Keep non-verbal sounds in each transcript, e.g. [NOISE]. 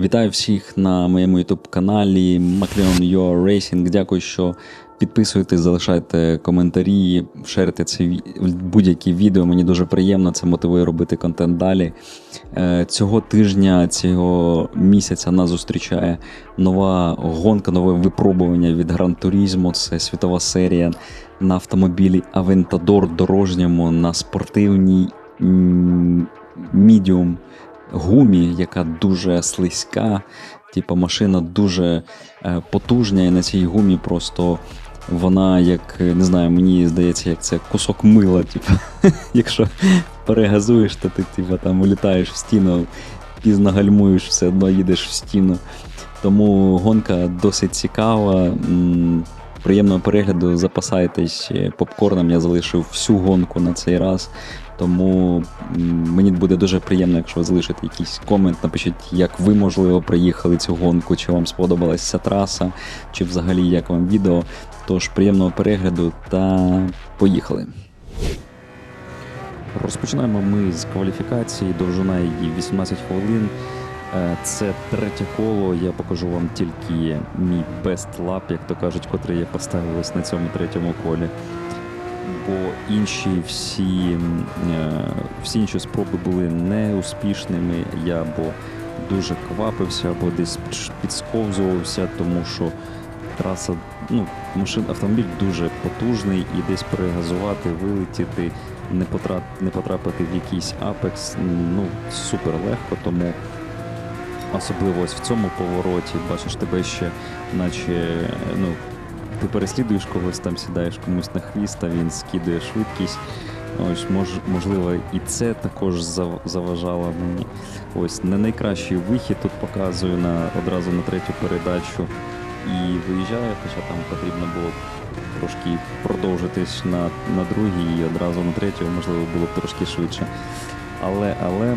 Вітаю всіх на моєму youtube каналі McLeon Your Racing. Дякую, що підписуєтесь, залишайте коментарі, шерите це ві- будь-які відео. Мені дуже приємно, це мотивує робити контент далі. Е, Цього тижня, цього місяця нас зустрічає нова гонка, нове випробування від Gran Turismo. Це світова серія на автомобілі Aventador дорожньому на спортивній medium гумі, яка дуже слизька. Типу, машина дуже е, потужна, і на цій гумі просто вона, як не знаю, мені здається, як це кусок мила. Типу, [LAUGHS] якщо перегазуєш, то ти типу, там улітаєш в стіну, пізно гальмуєш, все одно їдеш в стіну. Тому гонка досить цікава. Приємного перегляду, запасайтесь е, попкорном. Я залишив всю гонку на цей раз. Тому мені буде дуже приємно, якщо ви залишите якийсь комент, напишіть, як ви, можливо, приїхали цю гонку, чи вам сподобалася ця траса, чи взагалі як вам відео. Тож приємного перегляду та поїхали. Розпочинаємо ми з кваліфікації. Довжина її 18 хвилин. Е, Це третє коло. Я покажу вам тільки мій best lap, як то кажуть, котрий я поставив ось на цьому третьому колі. Бо інші всі, е, всі інші спроби були неуспішними. Я або дуже квапився, або десь підсковзувався, тому що траса, ну, машин, автомобіль дуже потужний і десь перегазувати, вилетіти, не, потра... не потрапити в якийсь апекс, ну, супер легко, тому особливо ось в цьому повороті, бачиш тебе ще, наче, ну, ти переслідуєш когось, там сідаєш комусь на хвіст, а він скидує швидкість. Ось, мож, можливо, і це також заважало мені. Ось не найкращий вихід тут показую на одразу на третю передачу і виїжджаю, хоча там потрібно було трошки продовжитись на, на другій і одразу на третю, можливо, було б трошки швидше. Але, але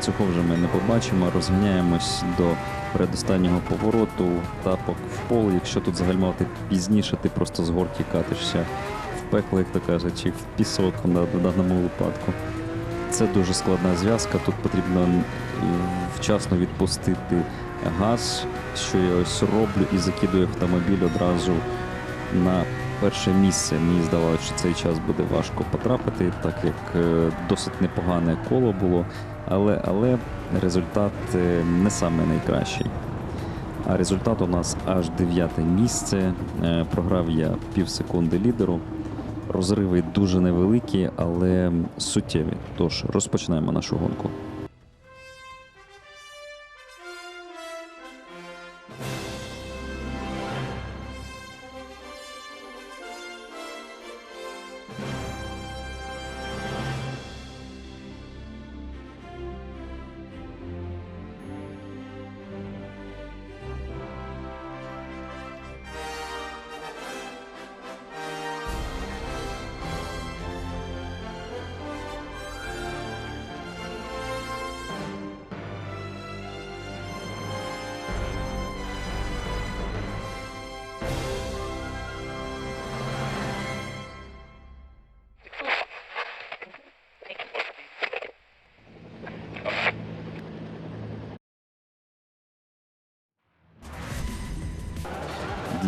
цього вже ми не побачимо. Розганяємось до передостаннього повороту, тапок в пол. Якщо тут загальмувати пізніше, ти просто з горки катишся в пекло, як то кажуть, чи в пісок на даному випадку. Це дуже складна зв'язка. Тут потрібно вчасно відпустити газ, що я ось роблю, і закидую автомобіль одразу на перше місце. Мені здавалося, що цей час буде важко потрапити, так як е, досить непогане коло було, але, але результат е, не саме найкращий. А результат у нас аж дев'яте місце. Е, Програв я пів секунди лідеру. Розриви дуже невеликі, але суттєві. Тож розпочинаємо нашу гонку.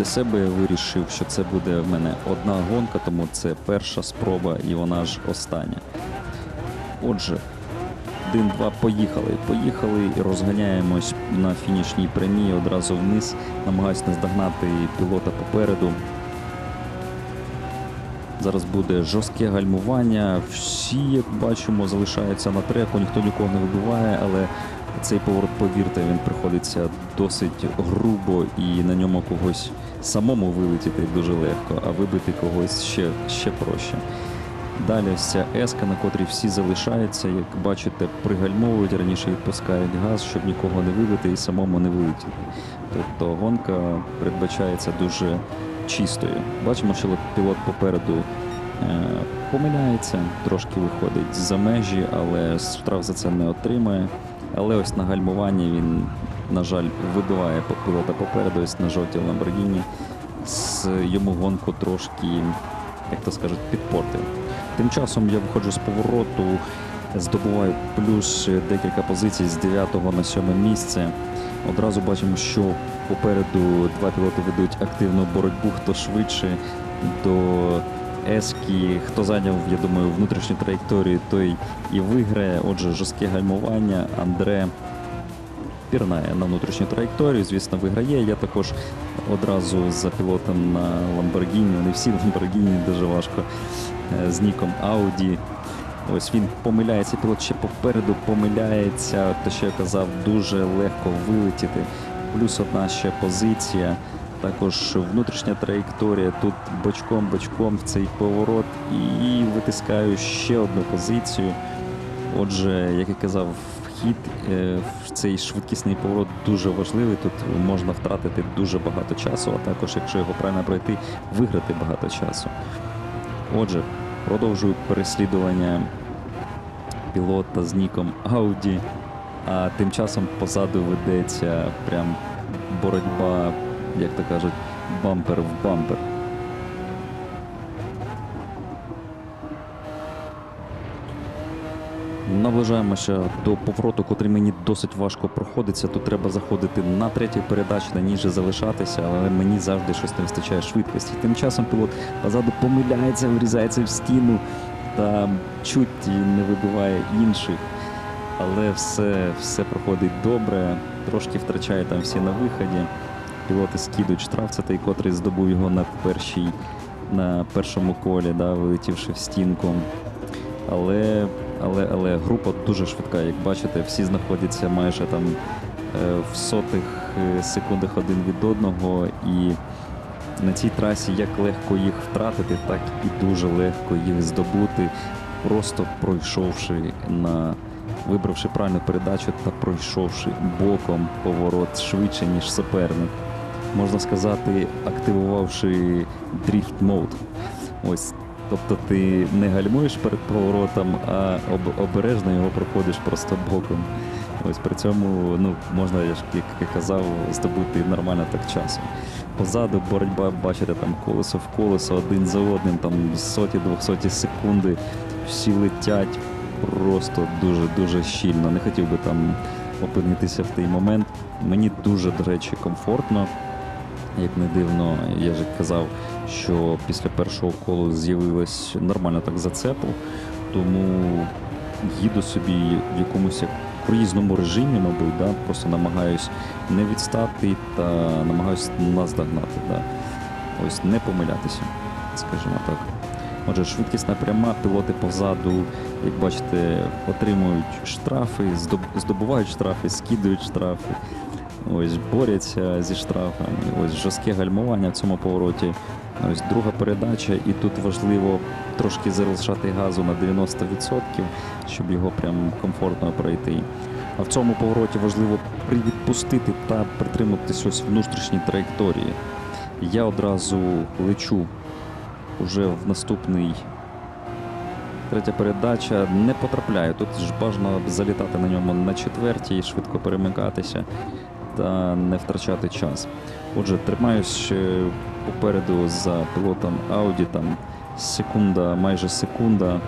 Для себе я вирішив, що це буде в мене одна гонка, тому це перша спроба і вона ж остання. Отже, один-два, поїхали. Поїхали і розганяємось на фінішній прямій одразу вниз, намагаюсь наздогнати пілота попереду. Зараз буде жорстке гальмування. Всі, як бачимо, залишаються на треку, ніхто нікого не вибиває, але цей поворот, повірте, він приходиться досить грубо і на ньому когось самому вилетіти дуже легко, а вибити когось ще, ще проще. Далі ця еска, на котрій всі залишаються, як бачите, пригальмовують, раніше відпускають газ, щоб нікого не вибити і самому не вилетіти. Тобто гонка передбачається дуже чистою. Бачимо, що пілот попереду е, помиляється, трошки виходить за межі, але штраф за це не отримає. Але ось на гальмуванні він, на жаль, вибиває пілота попереду, ось на жовтій Lamborghini. З йому гонку трошки, як то скажуть, підпортив. Тим часом я виходжу з повороту, здобуваю плюс декілька позицій з 9 на 7 місце. Одразу бачимо, що попереду два пілоти ведуть активну боротьбу, хто швидше до Ескі, хто зайняв, я думаю, внутрішню траєкторію, той і виграє. Отже, жорстке гальмування. Андре пірнає на внутрішню траєкторію, звісно, виграє. Я також одразу за пілотом на Lamborghini, вони всі Lamborghini дуже важко е, з ніком Audi. Ось він помиляється, пілот ще попереду помиляється. Те, що я казав, дуже легко вилетіти. Плюс одна ще позиція. Також внутрішня траєкторія. Тут бочком-бочком в цей поворот і витискаю ще одну позицію. Отже, як я казав, вхід е, в цей швидкісний поворот дуже важливий. Тут можна втратити дуже багато часу, а також, якщо його правильно пройти, виграти багато часу. Отже, продовжую переслідування пілота з ніком Audi, а тим часом позаду ведеться прям боротьба, як то кажуть, бампер в бампер. Наближаємося до повороту, котрий мені досить важко проходиться. Тут треба заходити на третій передачі, на ній же залишатися, але мені завжди щось не вистачає швидкості. Тим часом пілот позаду помиляється, врізається в стіну та чуть не вибиває інших. Але все, все проходить добре, трошки втрачає там всі на виході. Пілоти скидують штраф, це той, котрий здобув його на першій, на першому колі, да, вилетівши в стінку. Але, але, але група дуже швидка. Як бачите, всі знаходяться майже там е, в сотих е, секундах один від одного. І на цій трасі як легко їх втратити, так і дуже легко їх здобути, просто пройшовши на вибравши правильну передачу та пройшовши боком поворот швидше, ніж суперник. Можна сказати, активувавши дріфт мод. Ось. Тобто ти не гальмуєш перед поворотом, а об- обережно його проходиш просто боком. Ось при цьому ну, можна, як я казав, здобути нормально так часу. Позаду боротьба, бачите, там колесо в колесо, один за одним, там соті, двохсоті секунди. Всі летять просто дуже-дуже щільно. Не хотів би там опинитися в той момент. Мені дуже, до речі, комфортно. Як не дивно, я ж казав, що після першого колу з'явилось нормально так зацепу, тому їду собі в якомусь як круїзному режимі, мабуть, да? просто намагаюсь не відстати та намагаюсь наздогнати. Да? Ось не помилятися, скажімо так. Отже, швидкісна пряма, пілоти позаду, як бачите, отримують штрафи, здобувають штрафи, скидують штрафи. Ось борються зі штрафами. Ось жорстке гальмування в цьому повороті. Ось друга передача, і тут важливо трошки залишати газу на 90%, щоб його прям комфортно пройти. А в цьому повороті важливо привідпустити та притриматись ось внутрішній траєкторії. Я одразу лечу уже в наступний. Третя передача не потрапляю. Тут ж бажано залітати на ньому на четвертій, швидко перемикатися та не втрачати час. Отже, тримаюсь ще попереду за пілотом Audi, там секунда, майже секунда.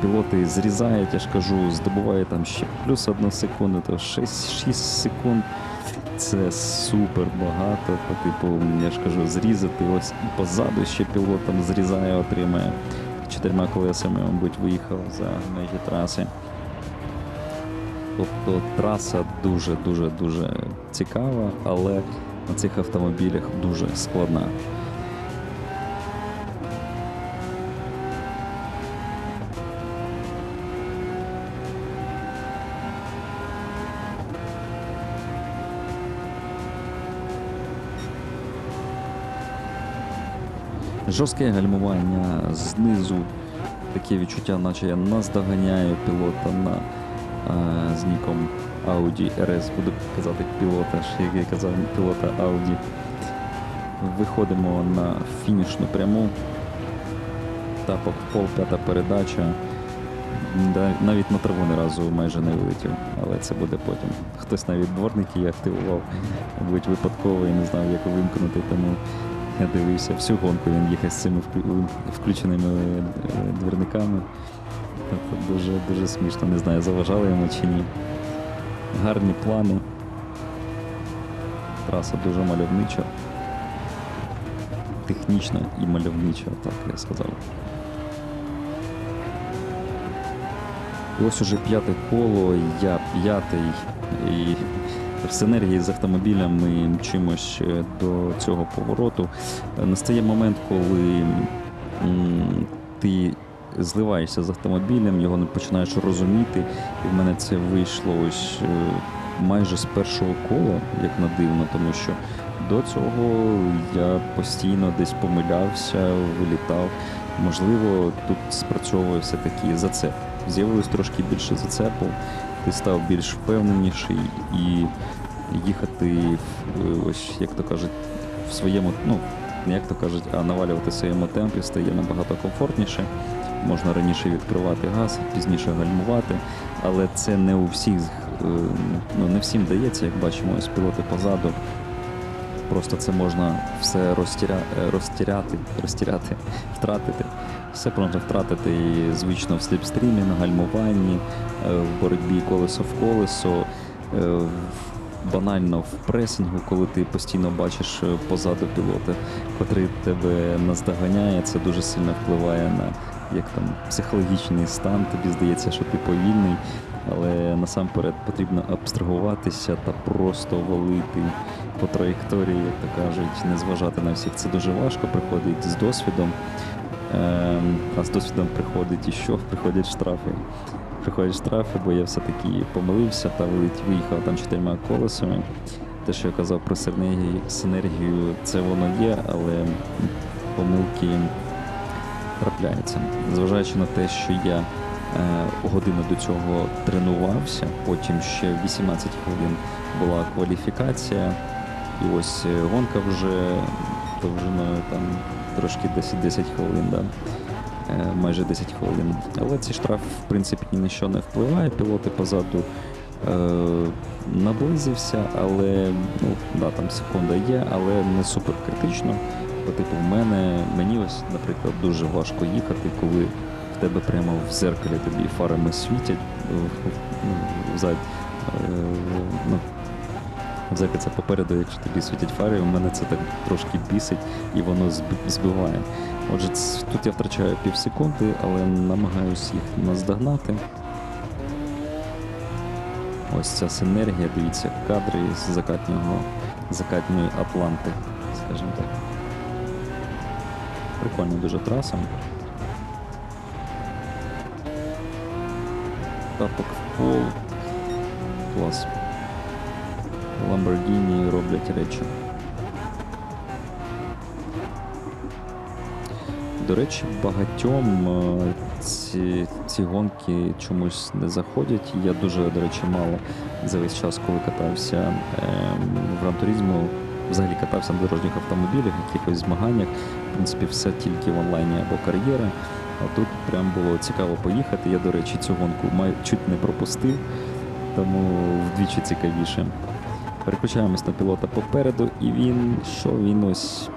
Пілоти зрізають, я ж кажу, здобуває там ще плюс одну секунду, то 6, 6 секунд. Це супер багато. По типу, я ж кажу, зрізати. Ось позаду ще пілот там зрізає, отримає чотирма колесами, мабуть, виїхав за межі траси. Тобто траса дуже-дуже дуже цікава, але на цих автомобілях дуже складна. Жорстке гальмування знизу. Таке відчуття, наче я наздоганяю пілота на з ніком Audi RS. Буду казати пілота, як я казав, пілота Audi. Виходимо на фінішну пряму. Тапок пол, п'ята передача. Навіть на траву ні разу майже не вилетів, але це буде потім. Хтось навіть дворники я активував, мабуть, випадково і не знав, як вимкнути, тому я дивився всю гонку, він їхав з цими вклю- включеними е, дверниками. Тобто дуже, дуже смішно, не знаю, заважали йому чи ні. Гарні плани. траса дуже мальовнича. Технічна і мальовнича, так я сказав. Ось уже п'яте коло, я п'ятий. І в синергії з автомобілем ми мчимось е, до цього повороту. Настає момент, коли ти зливаєшся з автомобілем, його не починаєш розуміти. І в мене це вийшло ось е, майже з першого кола, як на дивно, тому що до цього я постійно десь помилявся, вилітав. Можливо, тут спрацьовує все-таки зацеп. З'явилось трошки більше зацепу, ти став більш впевненіший і їхати, ось як то кажуть, в своєму, ну, не як то кажуть, а навалювати своєму темпі стає набагато комфортніше. Можна раніше відкривати газ, пізніше гальмувати, але це не у всіх, е, ну не всім дається, як бачимо, ось пілоти позаду. Просто це можна все розтіря... е, розтіряти, розтіряти, [LAUGHS] втратити. Все можна втратити і, звично в сліпстрімі, на гальмуванні, е, в боротьбі колесо в колесо, банально в пресингу, коли ти постійно бачиш позаду пілота, котрий тебе наздоганяє, це дуже сильно впливає на як там психологічний стан. Тобі здається, що ти повільний, але насамперед потрібно абстрагуватися та просто валити по траєкторії, як то кажуть, не зважати на всіх. Це дуже важко, приходить з досвідом. Ем, а з досвідом приходить і що? Приходять штрафи. Приходять штрафи, бо я все-таки помилився та вилетів, виїхав там чотирма колесами. Те, що я казав про синергію, це воно є, але помилки трапляються. Зважаючи на те, що я е, годину до цього тренувався, потім ще 18 хвилин була кваліфікація, і ось е, гонка вже довжиною там трошки 10, 10 хвилин, да. Е, майже 10 хвилин. Але цей штраф, в принципі, ні на що не впливає. Пілоти позаду е, наблизився, але ну, да, там секунда є, але не супер критично. Бо, типу, в мене, мені ось, наприклад, дуже важко їхати, коли в тебе прямо в зеркалі тобі фарами світять. е, ну, зад, е, ну, в зеркальце попереду, якщо тобі світять фари, у мене це так трошки бісить і воно збиває. Отже, тут я втрачаю пів секунди, але намагаюся їх наздогнати. Ось ця синергія, дивіться, кадри з закатнього, закатньої Атланти, скажімо так. Прикольна дуже траса. Тапок в пол. Клас. Ламборгіні роблять речі. До речі, багатьом е, ці, ці гонки чомусь не заходять. Я дуже, до речі, мало за весь час, коли катався ем, в Гран-туризму, взагалі катався на дорожніх автомобілях, якихось змаганнях. В принципі, все тільки в онлайні або кар'єра. А тут прям було цікаво поїхати. Я, до речі, цю гонку май, чуть не пропустив, тому вдвічі цікавіше. Переключаємось на пілота попереду, і він що він ось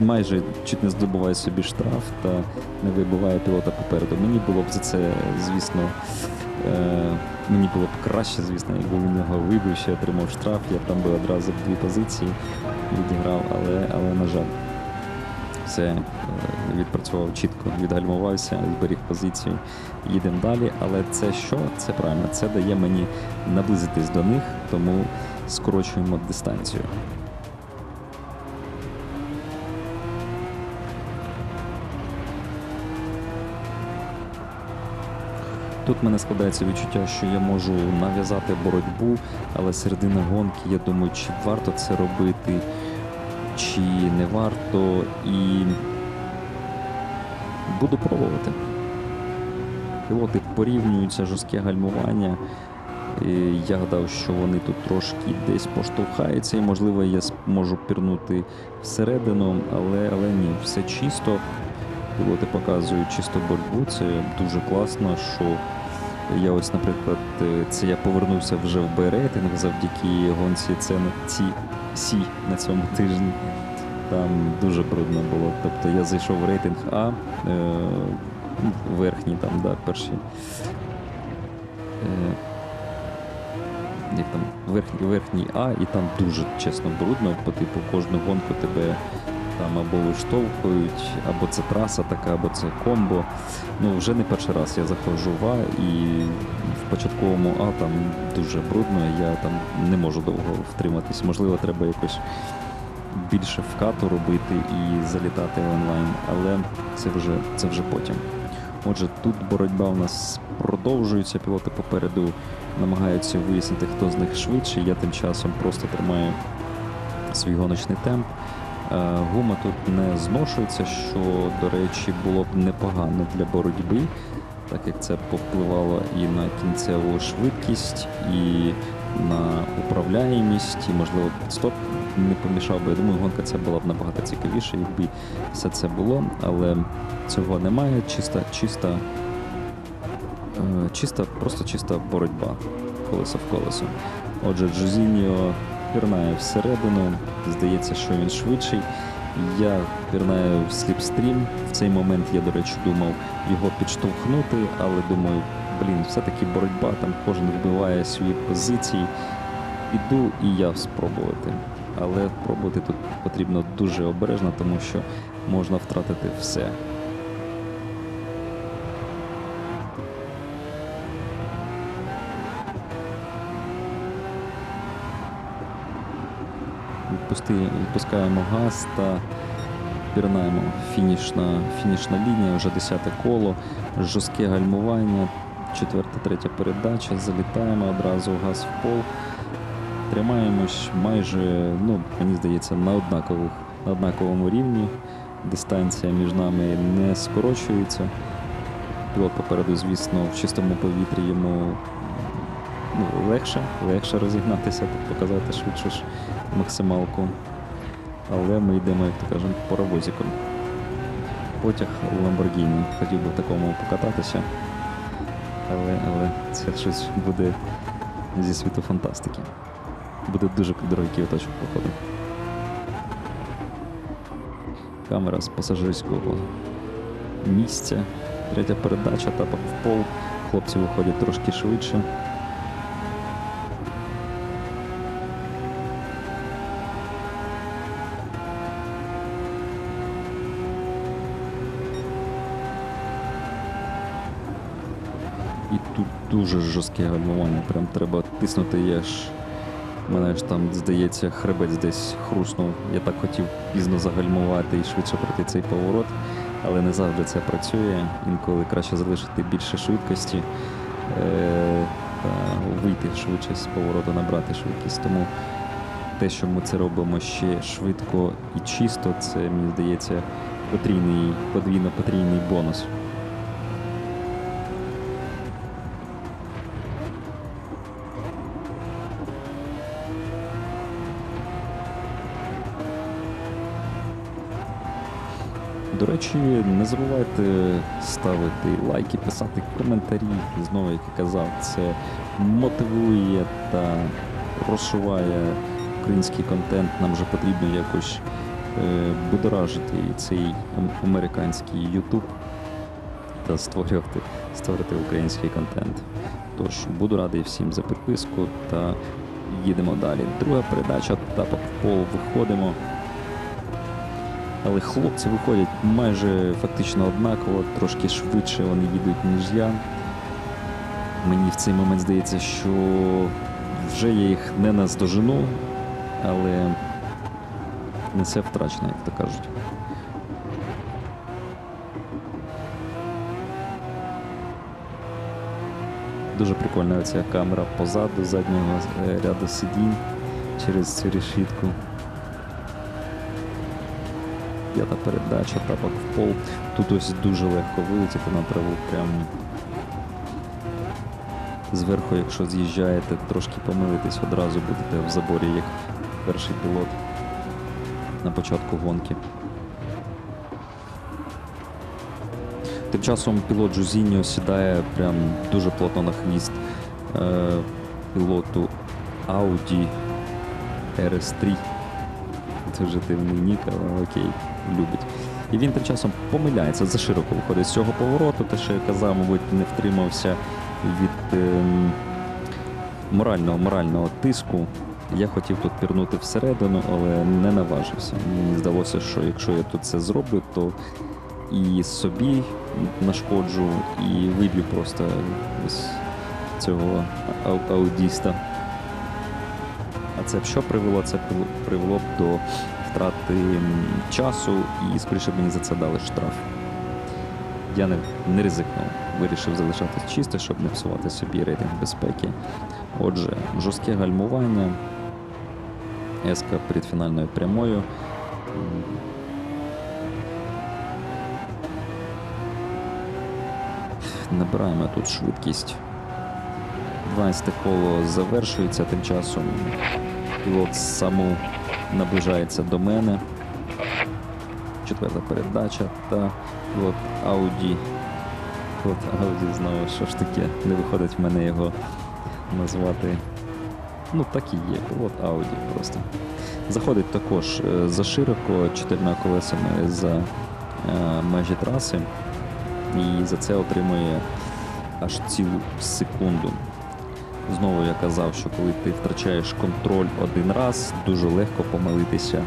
майже чуть не здобуває собі штраф та не вибиває пілота попереду. Мені було б за це, звісно, мені було б краще, звісно, якби він його вибив, ще отримав штраф. Я там би одразу дві позиції відіграв, але, але на жаль, все е, відпрацював чітко, відгальмувався, зберіг позицію. Їдемо далі. Але це що? Це правильно, це дає мені наблизитись до них, тому скорочуємо дистанцію. Тут в мене складається відчуття, що я можу нав'язати боротьбу, але середина гонки, я думаю, чи варто це робити, чи не варто, і буду пробувати. Пілоти порівнюються жорстке гальмування. Я гадав, що вони тут трошки десь поштовхаються, і можливо я зможу пірнути всередину, але, але ні, все чисто. Пілоти показують чисто боротьбу, це дуже класно, що я ось, наприклад, е, це я повернувся вже в Б-рейтинг завдяки гонці це на ці сі на цьому тижні. Там дуже брудно було. Тобто я зайшов в рейтинг А, е, верхній там, да, перший. Е, як там верхній, верхній А, і там дуже чесно брудно, по типу кожну гонку тебе там або виштовхують, або це траса така, або це комбо. Ну, вже не перший раз я заходжу в А і в початковому А там дуже брудно, я там не можу довго втриматись. Можливо, треба якось більше вкату робити і залітати онлайн, але це вже, це вже потім. Отже, тут боротьба у нас продовжується, пілоти попереду намагаються вияснити, хто з них швидший. Я тим часом просто тримаю свій гоночний темп. Е, Гума тут не зношується, що, до речі, було б непогано для боротьби, так як це повпливало і на кінцеву швидкість, і на управляємість, і, можливо, підстоп не помішав би. Я думаю, гонка ця була б набагато цікавіша, якби все це було, але цього немає. Чиста, чиста, е, чиста, просто чиста боротьба колесо в колесо. Отже, Джозіньо пірнає всередину. Здається, що він швидший. Я пірнаю в сліпстрім. В цей момент я, до речі, думав його підштовхнути, але думаю, блін, все-таки боротьба, там кожен вбиває свої позиції. Іду і я спробувати. Але пробувати тут потрібно дуже обережно, тому що можна втратити все. Відпускаємо газ та пірнаємо фінішна, фінішна лінія, вже 10 коло, жорстке гальмування, четверта, третя передача, залітаємо одразу газ в пол. Тримаємось майже, ну, мені здається, на, однакових, на однаковому рівні. Дистанція між нами не скорочується. Пілот попереду, звісно, в чистому повітрі йому ну, легше, легше розігнатися, показати швидше максималку. Але ми йдемо, як то кажемо, паровозиком. Потяг Lamborghini. Хотів би в такому покататися. Але, але це щось буде зі світу фантастики. Буде дуже дорогий квіточок, походу. Камера з пасажирського місця. Третя передача, тапок в пол. Хлопці виходять трошки швидше. І тут дуже жорстке гальмування. Прям треба тиснути. Я ж мене ж там, здається, хребець десь хруснув. Я так хотів пізно загальмувати і швидше пройти цей поворот, але не завжди це працює. Інколи краще залишити більше швидкості е- та вийти швидше з повороту, набрати швидкість. Тому те, що ми це робимо ще швидко і чисто, це мені здається потрійний, подвійно потрійний бонус. До речі, не забувайте ставити лайки, писати коментарі. Знову, як я казав, це мотивує та розшиває український контент. Нам вже потрібно якось е, будоражити цей американський YouTube та створювати, створити український контент. Тож буду радий всім за підписку та їдемо далі. Друга передача, в пол, виходимо. Але хлопці виходять майже фактично однаково, трошки швидше вони їдуть, ніж я. Мені в цей момент здається, що вже я їх не наздожену, але не все втрачено, як то кажуть. Дуже прикольна ця камера позаду заднього е, ряду сидінь через цю решітку. П'ята передача, тапок в пол. Тут ось дуже легко вилетіти на траву. Прям зверху, якщо з'їжджаєте, трошки помилитись, одразу будете в заборі, як перший пілот на початку гонки. Тим часом пілот Джузіньо сідає прям дуже плотно на хвіст е, пілоту Audi RS3. Дуже дивний нік, але окей, любить. І він тим часом помиляється, за широко виходить з цього повороту. Те, що я казав, мабуть, не втримався від ем, морального морального тиску. Я хотів тут пірнути всередину, але не наважився. Мені здалося, що якщо я тут це зроблю, то і собі нашкоджу, і виб'ю просто ось цього ау- аудіста. Це що привело? Це привело б до втрати часу, і скоріше б мені за це дали штраф. Я не, не ризикнув, вирішив залишатись чисто, щоб не псувати собі рейтинг безпеки. Отже, жорстке гальмування, еска перед фінальною прямою. Набираємо тут швидкість. 12 коло завершується, тим часом пілот саму наближається до мене. Четверта передача та пілот Audi. Пілот Audi знову що ж таке, не виходить в мене його назвати. Ну, так і є, пілот Audi просто. Заходить також е, за широко чотирма колесами за е, межі траси і за це отримує аж цілу секунду. Знову я казав, що коли ти втрачаєш контроль один раз, дуже легко помилитися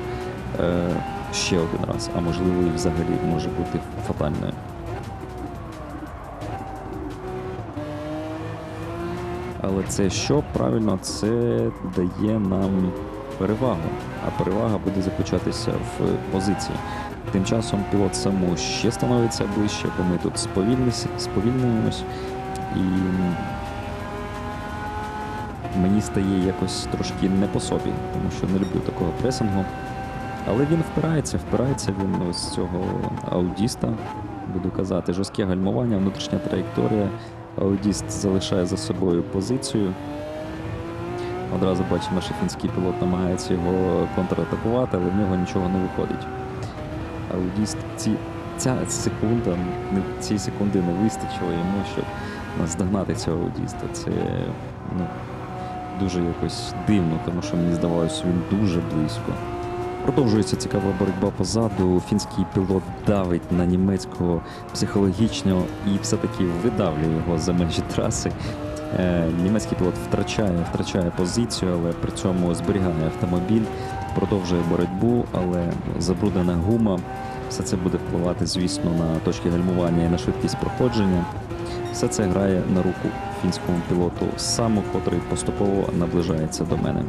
е, ще один раз, а можливо і взагалі може бути фатальною. Але це що правильно, це дає нам перевагу, а перевага буде заключатися в позиції. Тим часом пілот саму ще становиться ближче, бо ми тут сповільнюємось і мені стає якось трошки не по собі, тому що не люблю такого пресингу. Але він впирається, впирається він з цього аудіста, буду казати, жорстке гальмування, внутрішня траєкторія. Аудіст залишає за собою позицію. Одразу бачимо, що фінський пілот намагається його контратакувати, але в нього нічого не виходить. Аудіст ці, ця секунда, цієї секунди не вистачило йому, щоб наздогнати цього аудіста. Це ну, дуже якось дивно, тому що мені здавалося, він дуже близько. Продовжується цікава боротьба позаду. Фінський пілот давить на німецького психологічно і все-таки видавлює його за межі траси. Е, німецький пілот втрачає, втрачає позицію, але при цьому зберігає автомобіль, продовжує боротьбу, але забруднена гума. Все це буде впливати, звісно, на точки гальмування і на швидкість проходження. Все це грає на руку фінському пілоту саму, котрий поступово наближається до мене.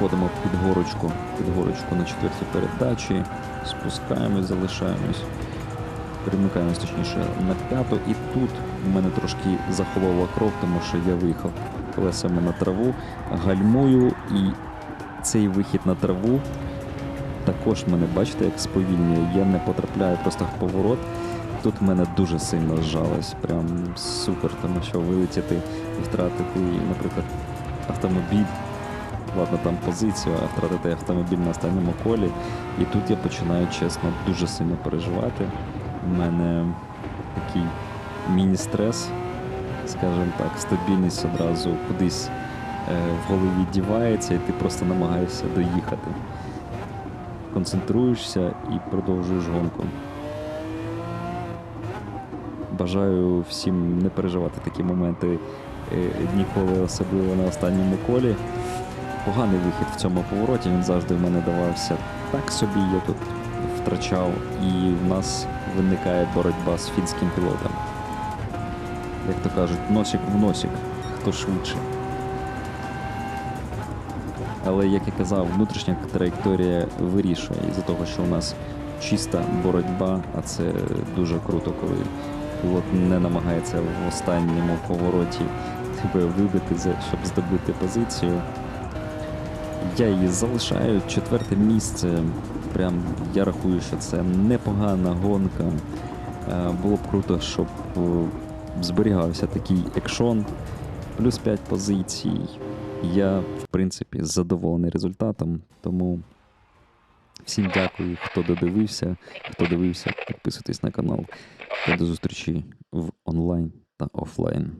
Виходимо під горочку, під горочку на четвертій передачі, спускаємось, залишаємось, перемикаємось точніше на п'яту. І тут в мене трошки захолола кров, тому що я виїхав колесами на траву, гальмую, і цей вихід на траву також мене, бачите, як сповільнює. Я не потрапляю просто в поворот. Тут мене дуже сильно зжалось, прям супер, тому що вилетіти і втратити, наприклад, автомобіль ладно, там позицію, а втратити автомобіль на останньому колі. І тут я починаю, чесно, дуже сильно переживати. У мене такий міні-стрес, скажімо так, стабільність одразу кудись е, в голові дівається, і ти просто намагаєшся доїхати. Концентруєшся і продовжуєш гонку. Бажаю всім не переживати такі моменти е, ніколи, особливо на останньому колі поганий вихід в цьому повороті. Він завжди в мене давався так собі. Я тут втрачав, і в нас виникає боротьба з фінським пілотом. Як то кажуть, носик в носик, хто швидше. Але, як я казав, внутрішня траєкторія вирішує із-за того, що у нас чиста боротьба, а це дуже круто, коли пілот не намагається в останньому повороті тебе вибити, щоб здобути позицію. Я її залишаю. Четверте місце. Прям я рахую, що це непогана гонка. Е, Було б круто, щоб е, зберігався такий екшон, плюс 5 позицій. Я, в принципі, задоволений результатом, тому всім дякую, хто додивився, хто дивився, підписуйтесь на канал. Та до зустрічі в онлайн та офлайн.